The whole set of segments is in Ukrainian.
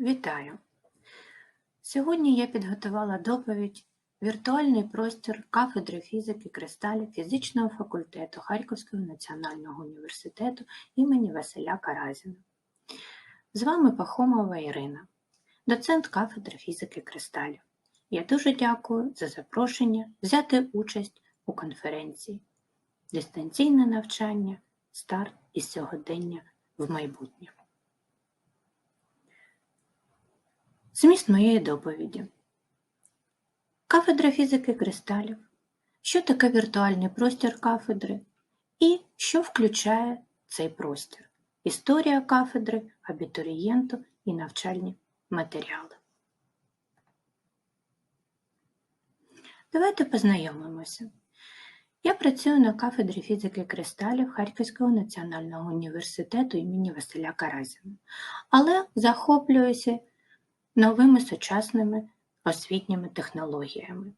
Вітаю! Сьогодні я підготувала доповідь Віртуальний простір кафедри фізики кристалів фізичного факультету Харківського національного університету імені Василя Каразіна. З вами Пахомова Ірина, доцент кафедри фізики кристалів. Я дуже дякую за запрошення взяти участь у конференції Дистанційне навчання, старт і сьогодення в майбутнє. Зміст моєї доповіді. Кафедра фізики кристалів. Що таке віртуальний простір кафедри і що включає цей простір? Історія кафедри, абітурієнту і навчальні матеріали. Давайте познайомимося. Я працюю на кафедрі фізики кристалів Харківського національного університету імені Василя Каразіна, але захоплююся новими сучасними освітніми технологіями,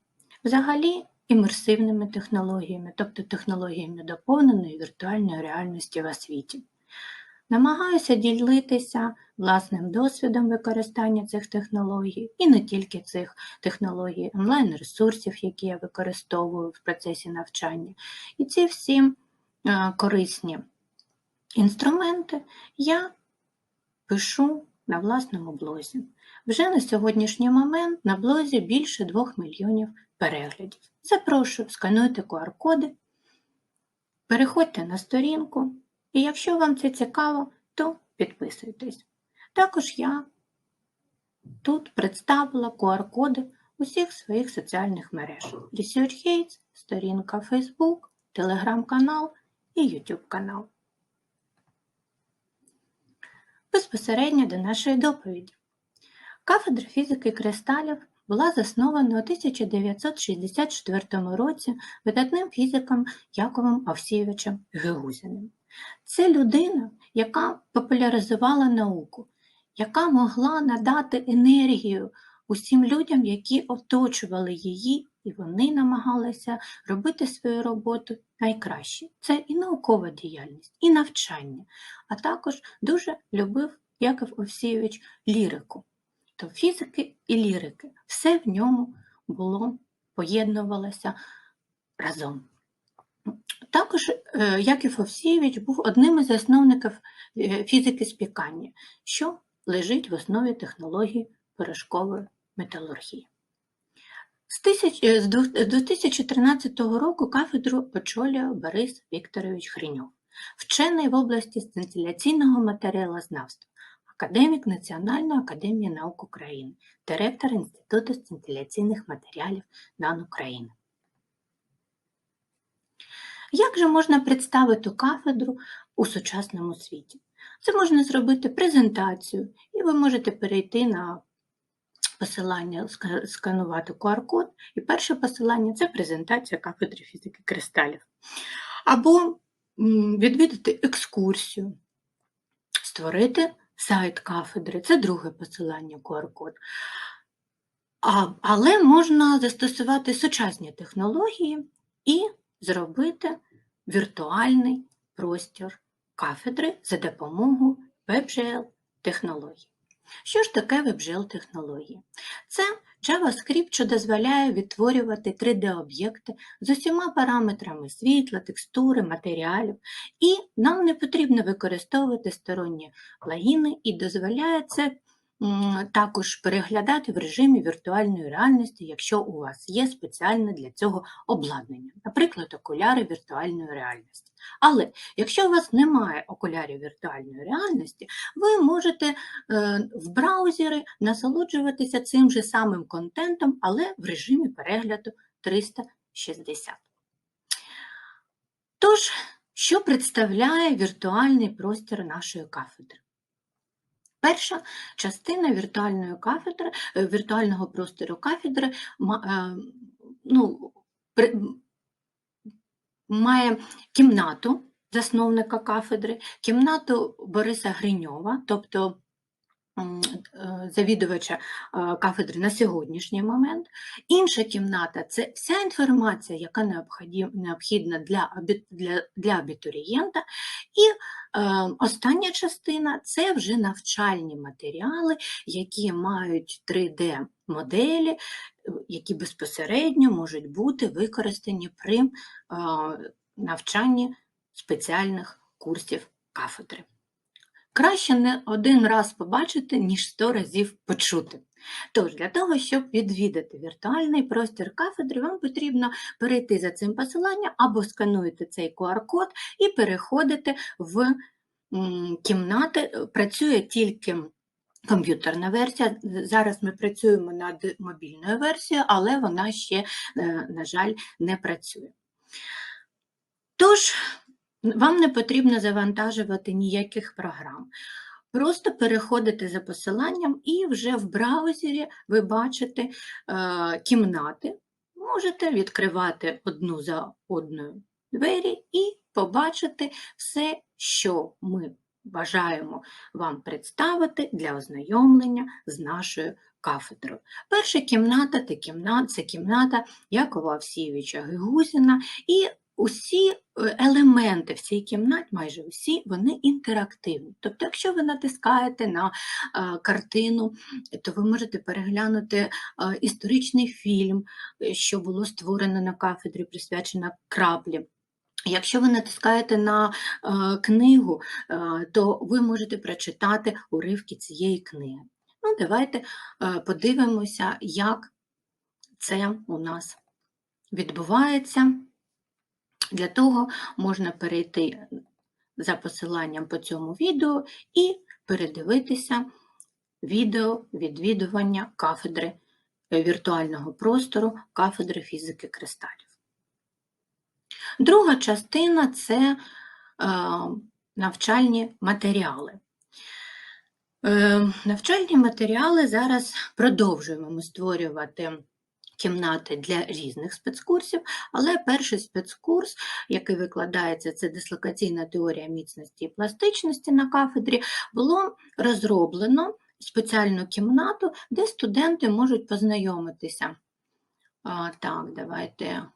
взагалі імерсивними технологіями, тобто технологіями доповненої віртуальної реальності в освіті. Намагаюся ділитися власним досвідом використання цих технологій і не тільки цих технологій, онлайн-ресурсів, які я використовую в процесі навчання. І ці всі корисні інструменти я пишу на власному блозі. Вже на сьогоднішній момент на блозі більше 2 мільйонів переглядів. Запрошую, скануйте QR-коди, переходьте на сторінку, і якщо вам це цікаво, то підписуйтесь. Також я тут представила QR-коди усіх своїх соціальних мереж: ResearchGates, сторінка Facebook, телеграм-канал і YouTube канал. Безпосередньо до нашої доповіді. Кафедра фізики кристалів була заснована у 1964 році видатним фізиком Яковом Овсійовичем Геузіним. Це людина, яка популяризувала науку, яка могла надати енергію усім людям, які оточували її, і вони намагалися робити свою роботу найкраще. Це і наукова діяльність, і навчання, а також дуже любив Яков Овсійович лірику то фізики і лірики. Все в ньому було, поєднувалося разом. Також е, Яків Овсійович був одним із засновників е, фізики спікання, що лежить в основі технології порошкової металургії. З 2013 е, року кафедру очолює Борис Вікторович Хреньов, вчений в області станціляційного матеріалознавства, академік Національної академії наук України, директор Інституту сцинтиляційних матеріалів НАН України. Як же можна представити кафедру у сучасному світі? Це можна зробити презентацію, і ви можете перейти на посилання, сканувати QR-код, і перше посилання це презентація кафедри фізики кристалів. Або відвідати екскурсію, створити сайт кафедри, це друге посилання QR-код. Але можна застосувати сучасні технології і зробити віртуальний простір кафедри за допомогою WebGL технологій. Що ж таке WebGL технології? Це JavaScript, що дозволяє відтворювати 3D-об'єкти з усіма параметрами світла, текстури, матеріалів, і нам не потрібно використовувати сторонні плагіни і дозволяє це також переглядати в режимі віртуальної реальності, якщо у вас є спеціальне для цього обладнання, наприклад, окуляри віртуальної реальності. Але якщо у вас немає окулярів віртуальної реальності, ви можете е, в браузері насолоджуватися цим же самим контентом, але в режимі перегляду 360. Тож, що представляє віртуальний простір нашої кафедри? Перша частина віртуальної кафедри, е, віртуального простору кафедри е, ну, має кімнату засновника кафедри, кімнату Бориса Гриньова, тобто завідувача е, кафедри на сьогоднішній момент. Інша кімната це вся інформація, яка необхідна для, для, для абітурієнта. І е, остання частина це вже навчальні матеріали, які мають 3D-моделі, е, які безпосередньо можуть бути використані при е, навчанні спеціальних курсів кафедри. Краще не один раз побачити, ніж сто разів почути. Тож, для того, щоб відвідати віртуальний простір кафедри, вам потрібно перейти за цим посиланням або скануєте цей QR-код і переходите в кімнати. Працює тільки комп'ютерна версія. Зараз ми працюємо над мобільною версією, але вона ще, е, на жаль, не працює. Тож, вам не потрібно завантажувати ніяких програм. Просто переходите за посиланням і вже в браузері ви бачите е, кімнати. Можете відкривати одну за одною двері і побачити все, що ми бажаємо вам представити для ознайомлення з нашою кафедрою. Перша кімната це кімната, Якова Овсійовича Гигузіна, і усі е, елементи в цій кімнаті, майже усі, вони інтерактивні. Тобто, якщо ви натискаєте на е, картину, то ви можете переглянути е, історичний фільм, що було створено на кафедрі, присвячено краплі. Якщо ви натискаєте на книгу, то ви можете прочитати уривки цієї книги. Ну, давайте подивимося, як це у нас відбувається. Для того можна перейти за посиланням по цьому відео і передивитися відео відвідування кафедри е, віртуального простору кафедри фізики кристалів. Друга частина це е, навчальні матеріали. Е, навчальні матеріали зараз продовжуємо ми створювати кімнати для різних спецкурсів, але перший спецкурс, який викладається, це дислокаційна теорія міцності і пластичності на кафедрі, було розроблено спеціальну кімнату, де студенти можуть познайомитися. А, так, давайте.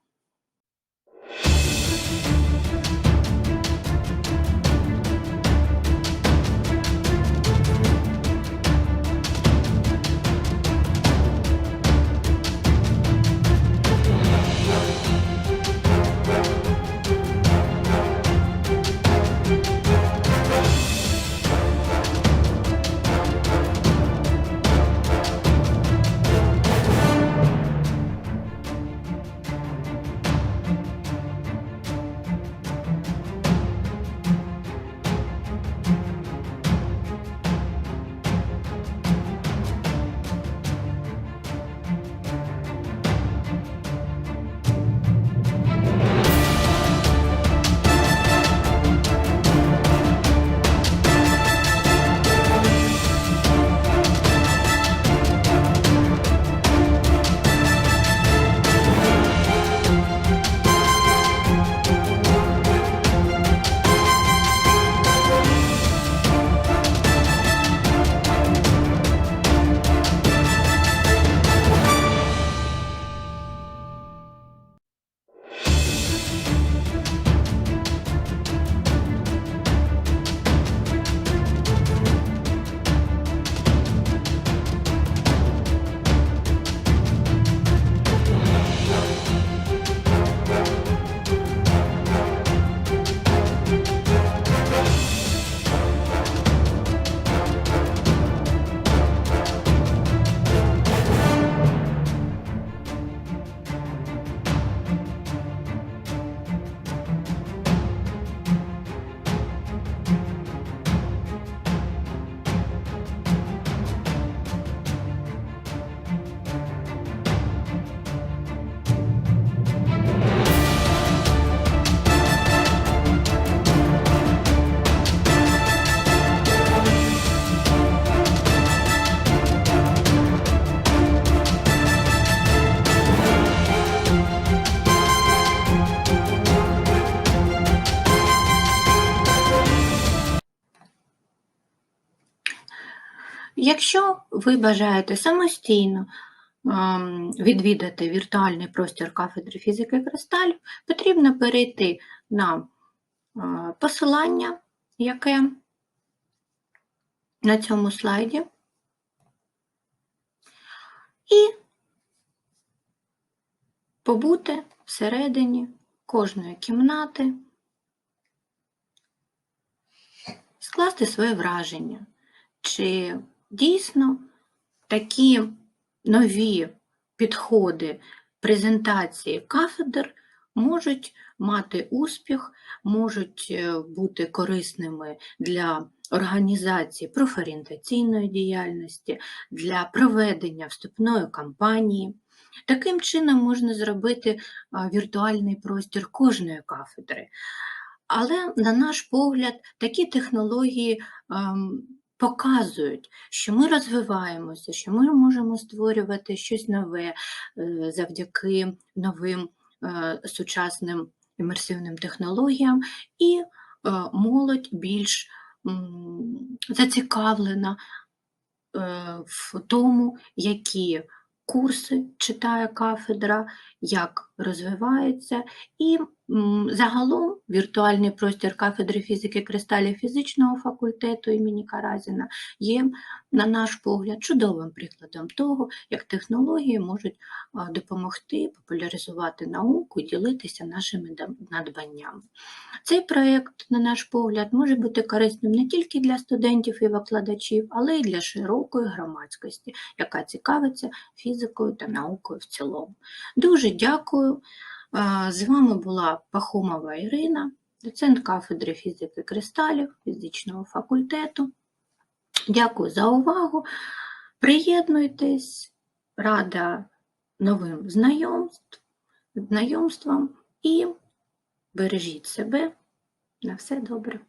Якщо ви бажаєте самостійно ем, відвідати віртуальний простір кафедри фізики кристалів, потрібно перейти на е, посилання, яке на цьому слайді, і побути всередині кожної кімнати, скласти своє враження, чи дійсно такі нові підходи презентації кафедр можуть мати успіх, можуть е, бути корисними для організації профорієнтаційної діяльності, для проведення вступної кампанії. Таким чином можна зробити віртуальний простір кожної кафедри. Але, на наш погляд, такі технології ем, показують, що ми розвиваємося, що ми можемо створювати щось нове е, завдяки новим е, сучасним імерсивним технологіям, і е, молодь більш зацікавлена в тому, які курси читає кафедра, як розвивається, і загалом віртуальний простір кафедри фізики кристалів фізичного факультету імені Каразіна є, на наш погляд, чудовим прикладом того, як технології можуть допомогти популяризувати науку і ділитися нашими надбаннями. Цей проєкт, на наш погляд, може бути корисним не тільки для студентів і викладачів, але й для широкої громадськості, яка цікавиться фізикою та наукою в цілому. Дуже дякую. З вами була Пахомова Ірина, доцент кафедри фізики кристалів фізичного факультету. Дякую за увагу. Приєднуйтесь, рада новим знайомств, знайомствам і бережіть себе. На все добре.